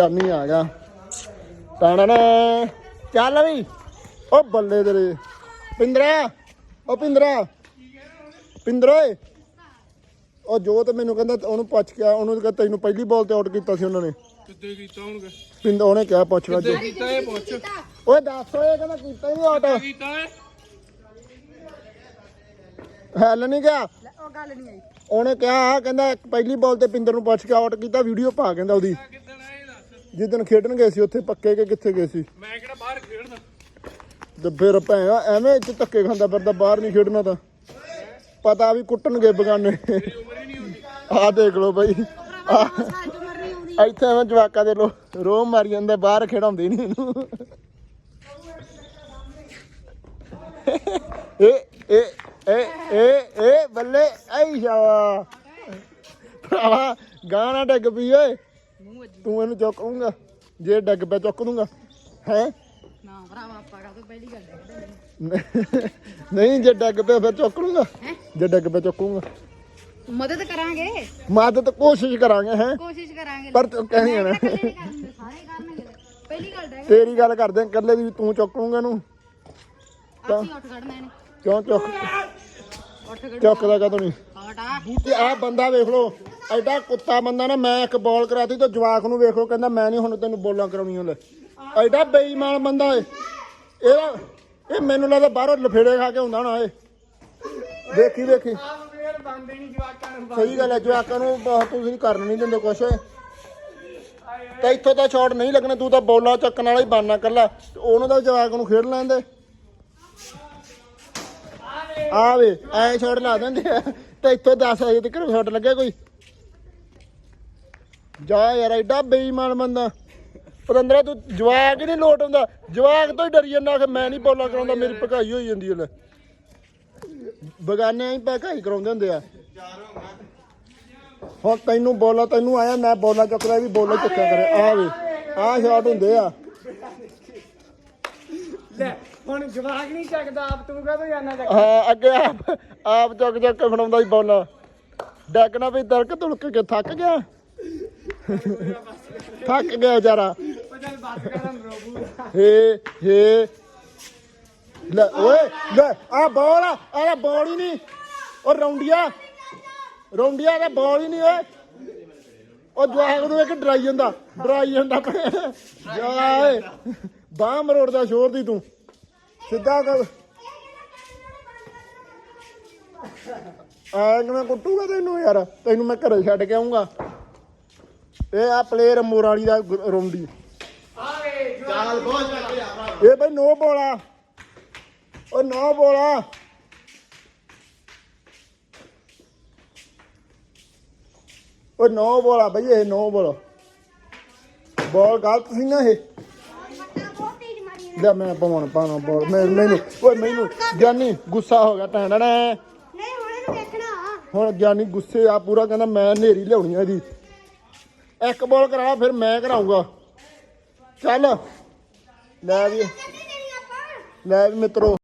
ਕਰਨੀ ਆ ਗਿਆ। ਟਾਣਾ ਚੱਲ ਵੀ। ਉਹ ਬੱਲੇ ਤੇਰੇ। ਪਿੰਦਰਾ। ਉਹ ਪਿੰਦਰਾ। ਪਿੰਦਰ ਓਏ। ਉਹ ਜੋਤ ਮੈਨੂੰ ਕਹਿੰਦਾ ਉਹਨੂੰ ਪੁੱਛ ਕੇ ਆ, ਉਹਨੂੰ ਕਹਿੰਦਾ ਤੈਨੂੰ ਪਹਿਲੀ ਬਾਲ ਤੇ ਆਊਟ ਕੀਤਾ ਸੀ ਉਹਨਾਂ ਨੇ। ਕਿੱਦੇ ਕੀਤਾ ਹੁਣ ਪਿੰਦਰ ਉਹਨੇ ਕਿਹਾ ਪੁੱਛ ਲੈ ਕਿੱਦੇ ਕੀਤਾ ਇਹ ਪੁੱਛ? ਓਏ ਦੱਸ ਓਏ ਕਹਿੰਦਾ ਕੀਤਾ ਹੀ ਨਹੀਂ ਆਊਟ ਕੀਤਾ ਇਹ? ਹੈਲ ਨਹੀਂ ਗਿਆ। ਉਹ ਗੱਲ ਨਹੀਂ ਆਈ। ਉਹਨੇ ਕਿਹਾ ਕਹਿੰਦਾ ਇੱਕ ਪਹਿਲੀ ਬਾਲ ਤੇ ਪਿੰਦਰ ਨੂੰ ਪੁੱਛ ਕੇ ਆਊਟ ਕੀਤਾ ਵੀਡੀਓ ਪਾ ਕਹਿੰਦਾ ਉਹਦੀ। ਜਿੱਦਣ ਖੇਡਣ ਗਏ ਸੀ ਉੱਥੇ ਪੱਕੇ ਕਿ ਕਿੱਥੇ ਗਏ ਸੀ? ਮੈਂ ਕਿਹੜਾ ਬਾਹਰ ਖੇਡਦਾ ਤੇ ਫਿਰ ਭੈਣਾ ਐਵੇਂ ਇੱਥੇ ਧੱਕੇ ਖਾਂਦਾ ਫਿਰਦਾ ਬਾਹਰ ਨਹੀਂ ਖੇਡਣਾ ਤਾਂ। ਪਤਾ ਵੀ ਕੁੱਟਣਗੇ ਬਗਾਨੇ। ਆਹ ਦੇਖ ਲਓ ਬਾਈ। ਇੱਥੇ ਐਵੇਂ ਜਵਾਕਾਂ ਦੇ ਲੋ ਰੋਹ ਮਾਰੀ ਜਾਂਦੇ ਬਾਹਰ ਖੇਡਾਉਂਦੇ ਨਹੀਂ ਇਹਨੂੰ। ਏ ਏ ਏ ਏ ਏ ਬੱਲੇ ਆਈ ਸ਼ਾਵਾ ਭਰਾਵਾ ਗਾਣਾ ਡੱਗ ਪਈ ਓਏ। ਮੂੰਹ ਤੂੰ ਇਹਨੂੰ ਚੁੱਕ ਲੂੰਗਾ ਜੇ ਡੱਗ ਪਿਆ ਚੁੱਕ ਦੂੰਗਾ ਹੈ? ਨਾ ਭਰਾਵਾ ਆਪਾਂ ਕਾ ਤੋਂ ਪਹਿਲੀ ਗੱਲ ਹੈ ਨਹੀਂ ਜੇ ਡੱਗ ਪਿਆ ਫਿਰ ਚੁੱਕ ਲੂੰਗਾ? ਜੇ ਡੱਗ ਪਿਆ ਚੁੱਕੂੰਗਾ ਮਦਦ ਕਰਾਂਗੇ। ਮਦਦ ਕੋਸ਼ਿਸ਼ ਕਰਾਂਗੇ ਹੈ? ਕੋਸ਼ਿਸ਼ ਕਰਾਂਗੇ। ਪਰ ਤੂੰ ਆ ਇਕੱਲੇ ਨਹੀਂ ਕਰਨਗੇ ਸਾਰੇ ਕਰਨਗੇ ਪਹਿਲੀ ਗੱਲ ਹੈ ਤੇਰੀ ਗੱਲ ਕਰਦੇ ਇਕੱਲੇ ਦੀ ਵੀ ਤੂੰ ਚੁੱਕ ਲੂੰਗਾ ਇਹਨੂੰ। ਅਸੀਂ ਉੱਠ ਖੜਨਾ ਇਹਨੇ। ਕਿਉਂ ਚੁੱਕ? ਉੱਠ ਖੜ ਚੁੱਕਦਾ ਕਦੋਂ ਨਹੀਂ ਹਟਾ ਤੇ ਆਹ ਬੰਦਾ ਵੇਖ ਲਓ। ਐਡਾ ਕੁੱਤਾ ਬੰਦਾ ਨਾ, ਮੈਂ ਇੱਕ ਬੋਲ ਕਰਾਤੀ ਤੇ ਜਵਾਕ ਨੂੰ ਵੇਖੋ, ਕਹਿੰਦਾ ਮੈਂ ਨਹੀਂ ਹੁਣ ਤੈਨੂੰ ਬੋਲਾਂ ਕਰਾਉਣੀਆਂ ਲੈ। ਐਡਾ ਬੇਈਮਾਨ ਬੰਦਾ ਏ। ਇਹਦਾ ਇਹ ਮੈਨੂੰ ਲੱਗਦਾ ਬਾਹਰੋਂ ਲਫੇੜੇ ਖਾ ਕੇ ਹੁੰਦਾ ਨਾ ਇਹ ਵੇਖੀ ਵੇਖੀ। ਫੇਰ ਬੰਦੇ ਨਹੀਂ ਜਵਾਕਾਂ ਨੂੰ ਸਹੀ ਗੱਲ ਹੈ, ਜਵਾਕਾਂ ਨੂੰ ਬਹੁਤ ਤੁਸੀਂ ਕਰਨ ਨਹੀਂ ਦਿੰਦੇ ਕੁਛ। ਤੇ ਇੱਥੋਂ ਤਾਂ ਸ਼ਾਟ ਨਹੀਂ ਲੱਗਣਾ, ਤੂੰ ਤਾਂ ਬੋਲਾ ਚੱਕਣ ਵਾਲਾ ਹੀ ਬਾਨਾ ਕੱਲਾ ਉਹਨੂੰ ਤਾਂ ਜਵਾਕ ਨੂੰ ਖੇਡ ਲੈਂਦੇ ਆ ਵੇ ਐ ਸ਼ਾਟ ਲਾ ਦਿੰਦੇ ਆ। ਤੇ ਇੱਥੋਂ 10 ਵਜੇ ਤੱਕ ਸ਼ਾਟ ਲੱਗੇ ਕੋਈ। ਜਾ ਯਾਰ ਐਡਾ ਬੇਈਮਾਨ ਬੰਦਾ। ਪਤੰਦਰਾ ਤੂੰ ਜਵਾਕ ਹੀ ਨਹੀਂ ਲੋਟ ਹੁੰਦਾ। ਜਵਾਕ ਤੋਂ ਹੀ ਡਰੀ ਜਾਂਦਾ ਕਿ ਮੈਂ ਨਹੀਂ ਬੋਲਾ ਕਰਾਉਂਦਾ ਮੇਰੀ ਭਕਾਈ ਹੋਈ ਜਾਂਦੀ ਲੈ ਬਗਾਨੇ ਹੀ ਭਕਾਈ ਕਰਾਉਂਦੇ ਹੁੰਦੇ ਆ। ਹੁਣ ਤੈਨੂੰ ਬੋਲਾ ਤੈਨੂੰ ਆਇਆ ਮੈਂ ਬੋਲਾ ਚੁੱਕਦਾ ਵੀ ਬੋਲਾ ਚੁੱਕਿਆ ਕਰੇ। ਆ ਵੇ ਆ ਸ਼ਾਟ ਹੁੰਦੇ ਆ। ਲੈ ਹੁਣ ਜਵਾਕ ਨਹੀਂ ਚੱਕਦਾ ਆਪ ਤੂੰ ਕਹਦੋਂ ਜਾਣਾ ਚੱਕ ਹਾਂ ਅੱਗੇ ਆਪ ਆਪ ਚੁੱਕ ਚੁੱਕ ਕੇ ਫੜਾਉਂਦਾ ਹੀ ਬੋਲਾ। ਡੈਕਣਾ ਵੀ ਤੜਕ ਤੁਲਕ ਕੇ ਥੱਕ ਗਿਆ। ਥੱਕ ਗਿਆ ਵਿਚਾਰਾ ਚੱਲ ਬੱਸ ਹੇ ਹੇ। ਲੈ, ਓਏ, ਲੈ ਆ ਬੋਲ ਆ ਆ ਬੋਲ ਹੀ ਨਹੀਂ। ਉਹ ਰੌਂਡੀਆ ਰੌਂਡੀਆ ਦਾ ਬੋਲ ਹੀ ਨਹੀਂ, ਓਏ। ਉਹ ਜਵਾਗ ਨੂੰ ਇੱਕ ਡਰਾਈ ਜਾਂਦਾ ਡਰਾਈ ਜਾਂਦਾ ਜਾ ਓਏ ਬਾਹ ਮਰੋੜਦਾ ਸ਼ੋਰ ਦੀ ਤੂੰ। ਸਿੱਧਾ ਕਰ। ਆ ਕਿਵੇਂ ਕੁੱਟੂਗਾ ਤੈਨੂੰ ਯਾਰ? ਤੈਨੂੰ ਮੈਂ ਘਰੇ ਛੱਡ ਕੇ ਆਉਂਗਾ ਇਹ ਆ ਪਲੇਅਰ ਮੋਰਾਲੀ ਦਾ ਗੁ- ਰੌਂਡੀ। ਇਹ ਬਈ ਨੋ ਬੋਲਾ। ਉਹ ਨੋ ਬੋਲਾ। ਉਹ ਨੋ ਬੋਲਾ ਬਈ ਇਹ ਨੋ ਬੋਲਾ। ਬੋਲ ਗਲਤ ਸੀ ਨਾ ਇਹ। ਲੈ ਮੈਂ ਪਵਾਉਣ ਪਾਣਾ ਬੋਲ। ਮੈਂ ਮੈਨੂੰ ਓਏ ਮੈਨੂੰ ਗਿਆਨੀ ਗੁੱਸਾ ਹੋ ਗਿਆ ਟੈਂਡਾ ਨਹੀਂ ਹੁਣ ਇਹਨੂੰ ਵੇਖਣਾ। ਹੁਣ ਗਿਆਨੀ ਗੁੱਸੇ ਆ ਪੂਰਾ ਕਹਿੰਦਾ ਮੈਂ ਨੇਰੀ ਲਿਆਉਣੀ ਆ ਜੀ ਇੱਕ ਬੋਲ ਕਰਾ ਫਿਰ ਮੈਂ ਕਰਾਉਂਗਾ ਚੱਲ। ਲੈ ਵੀ। ਲੈ ਵੀ ਮਿੱਤਰੋ।